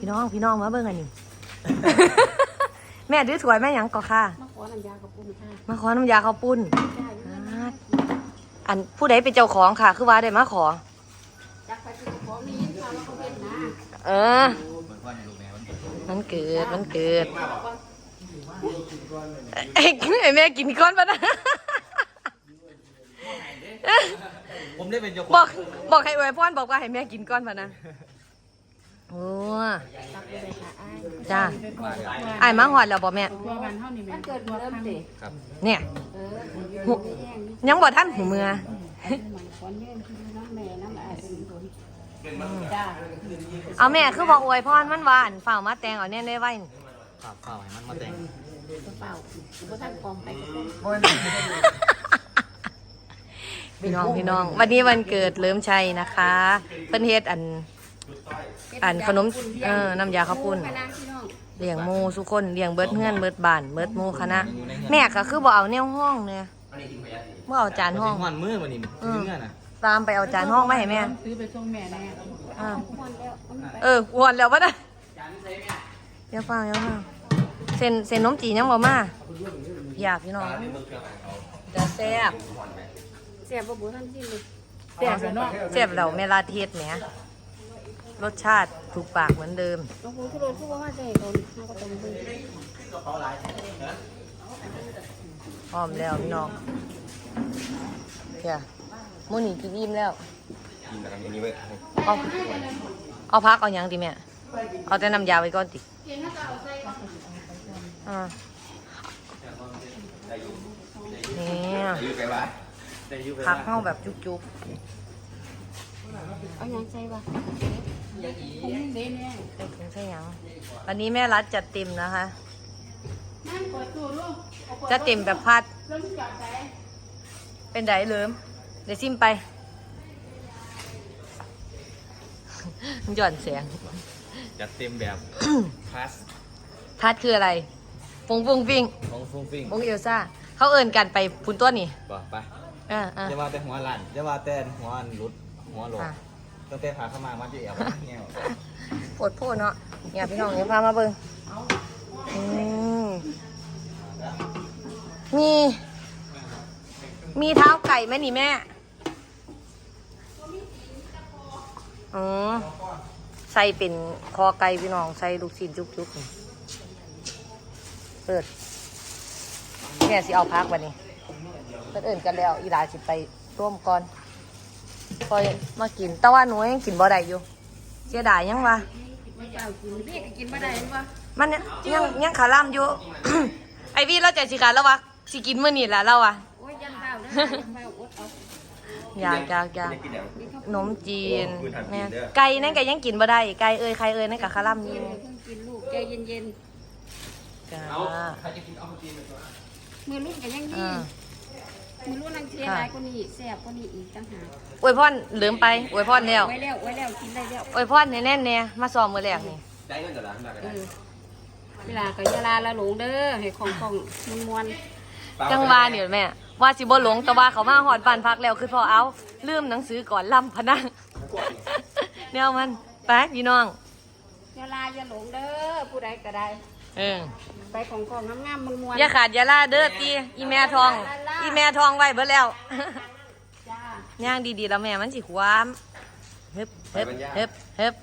พี่น้องพี่น้องมาเบิ่งอันนี้ แม่ดื้อถวยแม่หยังก่อค่ะ มาขอน้ำยากับปุ้นค่ะมาขอน้ำยาข้าวปุ้นจ้าอยู่นั่นอ่าอันผู้ใดเป็นเจ้าของค่ะ คือว่าได้มาขอจักไปที่ของนี่ยินข่าวว่าเขาเป็นนะเออมันเกิดมันเกิดไอ้ไอ้แม่กินก้อนปะนะ ผมได้เป็นเจ้าของบอกบอกให้อวยพรบอกว่าให้แม่กินก้อนปะนะ โอ้ จักไปเลยค่ะอ้าย จ้ามาเลยไอ้ายมาหอดแล้วบอกแม่ ตัววันเท่านี้มันเกิดเริ่มเด็กครับเนี่ย เออหูแย่งนี่ยังบ่ท่านหูเมือมันขอนเยื่นที่น้ำแม่น้ำอายเป็นคนจ้าเอาแม่คือบอกอวยพรมันหวาอันฝ่าวมาแตงเอาเนี่ยได้ไว้ข้าวข้าวให้มันมาแต่งกระเป๋าบ่ท่านกองไปกับคนพี่น้องพี่น้อง วันนี้วันเกิดเลิมชัยนะคะ เพิ่นเฮ็ดอัน อันขนมเออน้ำยาข้าวปุ้นเลี้ยงหมูสุคนเลี้ยงเบิดเฮือนเบิดบ้านเบิดหมูคณะแม่ก็คือบ่เอาแนวห้องเนี่ยบ่เอาจานห้องห้อนมือวันนี้อืมเงื่อน่ะตามไปเอาจานห้องมาให้แม่ซื้อไปส่งแม่แน่เอออ้วนแล้วปะนะเดี๋ยวฟังเดี๋ยวฟังเส้นเส้นนมจีนยังบ่มาอยากพี่น้องจะแซ่บเสียบ่บ่ท่านกินเลยแซ่บแซ่บเราแม่ลาเทศเนี่ย รสชาติถูกปากเหมือนเดิมน้องคุณทุรนทุกว่าใจเขาเขาก็ต้องดูพร้อมแล้วพี่น้องเดี๋ยวมื้อนี้กินอิ่มแล้วกินแบบนี้เว้ยเอาเอาพักเอาหยังดิแม่เอาแต่น้ำยาไว้ก่อนติอ่านี่ยืดไปว่าพักเข้าแบบจุกเอาหยังใส่บ่ผม เด้แน่ๆไปถึงใช่ยังวันนี้แม่รัดจัดเต็มนะคะนั่นกดตัวลูกจัดเต็มแบบพัดเริ่มจับใจเป็นไดเลิมเดี๋ยวซิมไป หย่อนเสียง จัดเต็มแบบพาสพัดคืออะไรฟงฟงฟิงของฟุ้งฟิ้งฟงเอลซ่า เขาเอินกันไปพุ่นต้นนี่บอกไปอ่าอ่าจะว่าแต่หัวหลั่นจะว่าแต่หัวอันรุดหัวโหลกอะ ตั้งแต่ขาเข้ามามันจะเอวเงี้ยวปวดโพดเนาะเนี่ยพี่น้องเดี๋ยพามาเบิ่งอืมมี มีเท้าไก่ไหมนี่แม่อ๋อใส่เป็นคอไก่พี่น้องใส่ลูกชิ้นจุกๆนี่เปิดแม่สิเอาพักวันนี้เพิ่นเอิ่นกันแล้วอีหลาสิไปร่วมก่อน พอยมากิน แต่ว่าหนูยังกินบ่ได้อยู่เสียดายยังวะไม่เปล่ากินพี่ก็กินบ่ได้บ่มันยังยังยังขาล่ำอยู่ ไอวี่เราใจสิขาแล้ววะสิกินมื้อนี้แหละเราอะโอ้ยยังเปล่าเด้อยังเปล่าอดเอาอยากอยากอยากกินแล้วขนมจีนโอ้ยทานจีนแม่เด้อไก่นั่นก็ยังกินบ่ได้ไก่เอ้ยไข่เอ้ยนั่นก็ขาล่ำอเย็ยู่นเพิ่งกินลูกใจเย็นจ้าใครจะกินเอาจีนๆมือรุ่นก็ยังดีายกว่านี้แซ่บกว่านี้อีกต่างหากอวยพรลืมไปอวยพรแล้วไว้แล้วไว้แล้วกินได้แล้วอวยพรแน่ๆเนี่ยมาซ้อมมื้อแรกนี่ได้เงินแต่ละได้เออเวลาก็อยาลาละหลงเด้อให้ของของมวนจังว่าเนี่ยแม่ว่าสิบ่หลงแต่ว่าเขามาฮอดบ้านพักแล้วคือพอเอาลืมหนังสือก่อนล่ำพะนะแนวมันไปพี่น้องๆอยาลาอย่าหลงเด้อผู้ใดก็ได้ เออไปของของงามๆมวนๆอย่าขาดอย่าล่าเด้อตีอีแม่ทอง อีแม่ทองไว้เบิดแล้วจ้าย่างดีๆแล้วแม่มันสิความเฮ็บเฮ็บเฮ็บเฮ็บ